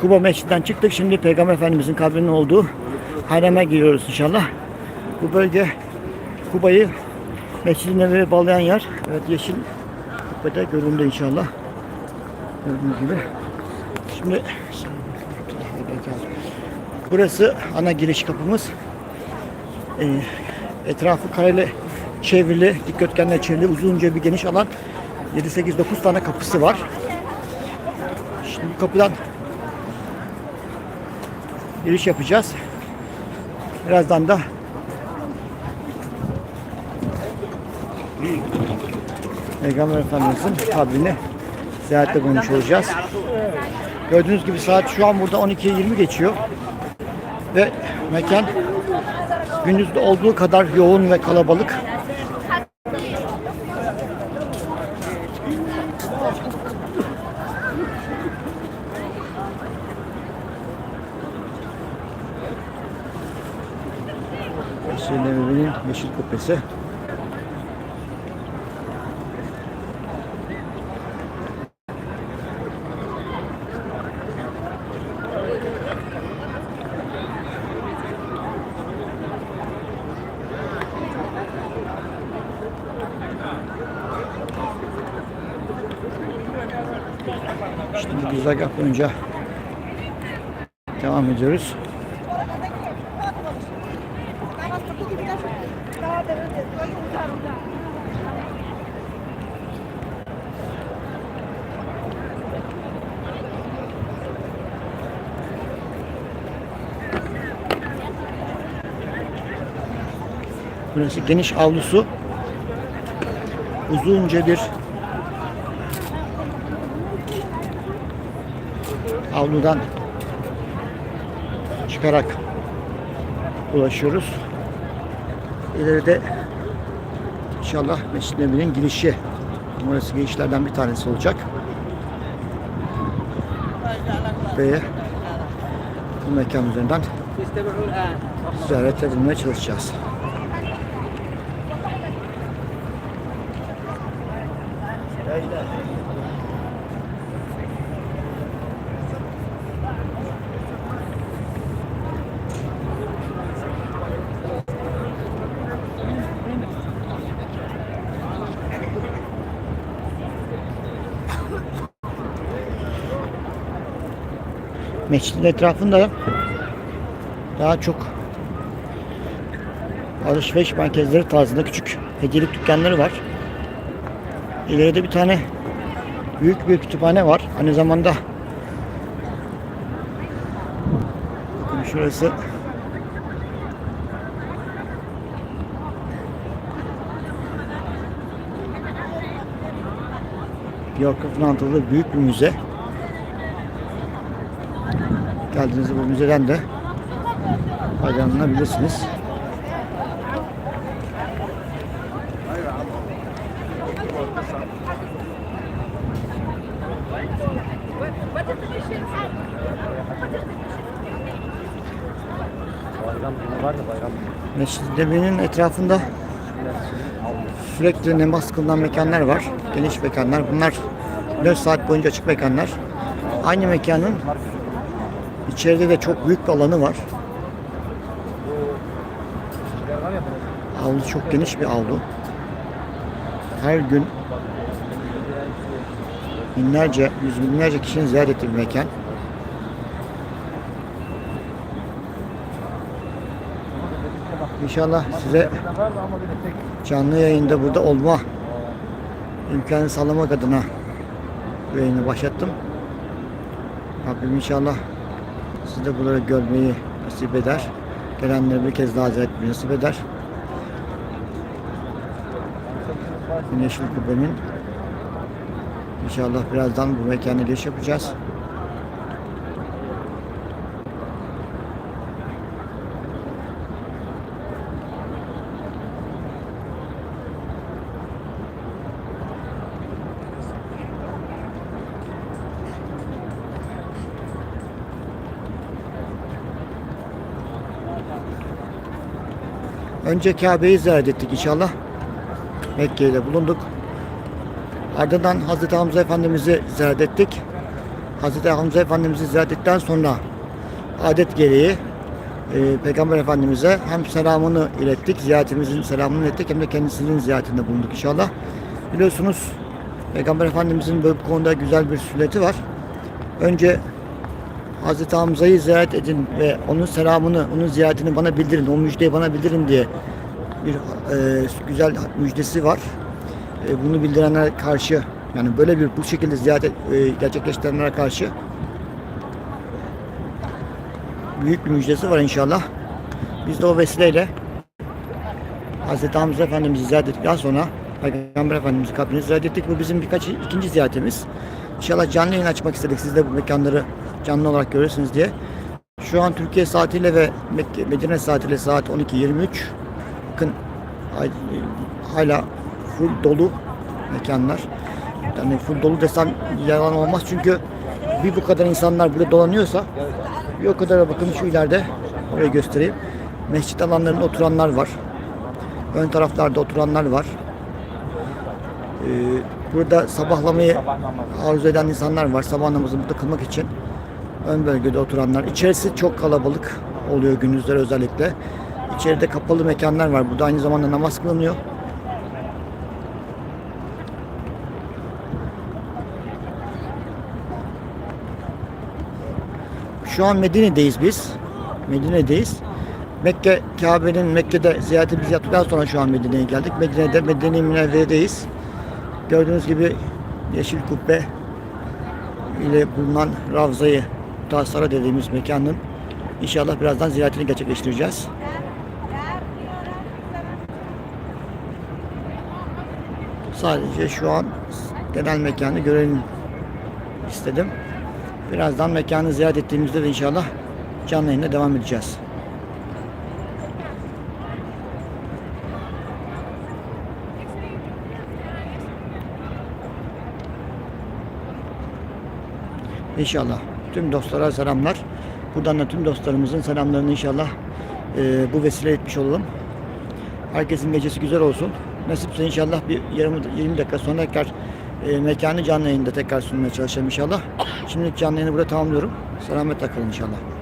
Kuba Mescid'den çıktık. Şimdi Peygamber Efendimizin kabrinin olduğu hareme giriyoruz inşallah. Bu bölge Kuba'yı Mescid-i Nebevi'ye bağlayan yer. Evet yeşil kubbede göründü inşallah. Gördüğünüz gibi. Şimdi burası ana giriş kapımız. Ee, etrafı kareli çevrili, dikdörtgenle çevrili uzunca bir geniş alan. 7-8-9 tane kapısı var. Şimdi kapıdan giriş yapacağız. Birazdan da Peygamber Efendimiz'in kabrini ziyarette bulmuş olacağız. Gördüğünüz gibi saat şu an burada 12'ye 20 geçiyor. Ve mekan gündüzde olduğu kadar yoğun ve kalabalık. Mescid-i Nebevi'nin yeşil kubbesi. Şimdi güzergah boyunca devam ediyoruz. Burası geniş avlusu. Uzunca bir avludan çıkarak ulaşıyoruz. İleride inşallah Mescid-i Nebi'nin girişi. Burası girişlerden bir tanesi olacak. Ve bu mekan üzerinden ziyaret edilmeye çalışacağız. Mescidin etrafında daha çok alışveriş merkezleri tarzında küçük hediyelik dükkanları var. İleride bir tane büyük bir kütüphane var. Aynı zamanda bakın şurası Biyografın anlatıldığı büyük bir müze. Geldiğinizde bu müzeden de faydalanabilirsiniz. Mescid-i Nebevi'nin etrafında sürekli namaz kılınan mekanlar var. Geniş mekanlar. Bunlar 4 saat boyunca açık mekanlar. Aynı mekanın içeride de çok büyük bir alanı var. Avlu çok geniş bir avlu. Her gün binlerce, yüz binlerce kişinin ziyaret ettiği bir mekan. İnşallah size canlı yayında burada olma imkanı sağlamak adına yayını başlattım. Rabbim inşallah siz de bunları görmeyi nasip eder. Gelenleri bir kez daha ziyaret etmeyi nasip eder. Güneşli Kubbe'nin inşallah birazdan bu mekana giriş yapacağız. Önce Kabe'yi ziyaret ettik inşallah. Mekke'de bulunduk. Ardından Hazreti Hamza Efendimiz'i ziyaret ettik. Hazreti Hamza Efendimiz'i ziyaret ettikten sonra adet gereği e, Peygamber Efendimiz'e hem selamını ilettik, ziyaretimizin selamını ilettik hem de kendisinin ziyaretinde bulunduk inşallah. Biliyorsunuz Peygamber Efendimiz'in bu konuda güzel bir sünneti var. Önce Hazreti Hamza'yı ziyaret edin ve onun selamını, onun ziyaretini bana bildirin, o müjdeyi bana bildirin diye bir e, güzel müjdesi var. E, bunu bildirenlere karşı, yani böyle bir bu şekilde ziyaret e, gerçekleştirenlere karşı büyük bir müjdesi var inşallah. Biz de o vesileyle Hazreti Hamza Efendimiz'i ziyaret ettikten sonra Peygamber Efendimiz'i kabrini ziyaret ettik. Bu bizim birkaç ikinci ziyaretimiz. İnşallah canlı yayın açmak istedik. Siz de bu mekanları canlı olarak görürsünüz diye. Şu an Türkiye saatiyle ve Medine saatiyle saat 12.23. Bakın hala full dolu mekanlar. Yani full dolu desem yalan olmaz çünkü bir bu kadar insanlar burada dolanıyorsa bir o kadar bakın şu ileride orayı göstereyim. Mescit alanlarında oturanlar var. Ön taraflarda oturanlar var. Ee, burada sabahlamayı arzu eden insanlar var. Sabah namazını burada kılmak için. Ön bölgede oturanlar. İçerisi çok kalabalık oluyor gündüzler özellikle. İçeride kapalı mekanlar var. Burada aynı zamanda namaz kılınıyor. Şu an Medine'deyiz biz. Medine'deyiz. Mekke, Kabe'nin Mekke'de ziyaretimizi yaptıktan sonra şu an Medine'ye geldik. Medine'de, Medine-i Münevvere'deyiz. Gördüğünüz gibi yeşil kubbe ile bulunan Ravza-i Tasara dediğimiz mekanın inşallah birazdan ziyaretini gerçekleştireceğiz. Sadece şu an genel mekanı görelim istedim. Birazdan mekanı ziyaret ettiğimizde de inşallah canlı yayına devam edeceğiz. İnşallah. Tüm dostlara selamlar. Buradan da tüm dostlarımızın selamlarını inşallah e, bu vesile etmiş olalım. Herkesin gecesi güzel olsun. Nasipse inşallah bir 20, 20 dakika sonra tekrar e, mekanı canlı yayında tekrar sunmaya çalışacağım inşallah. Şimdi canlı yayını burada tamamlıyorum. Selametle kalın inşallah.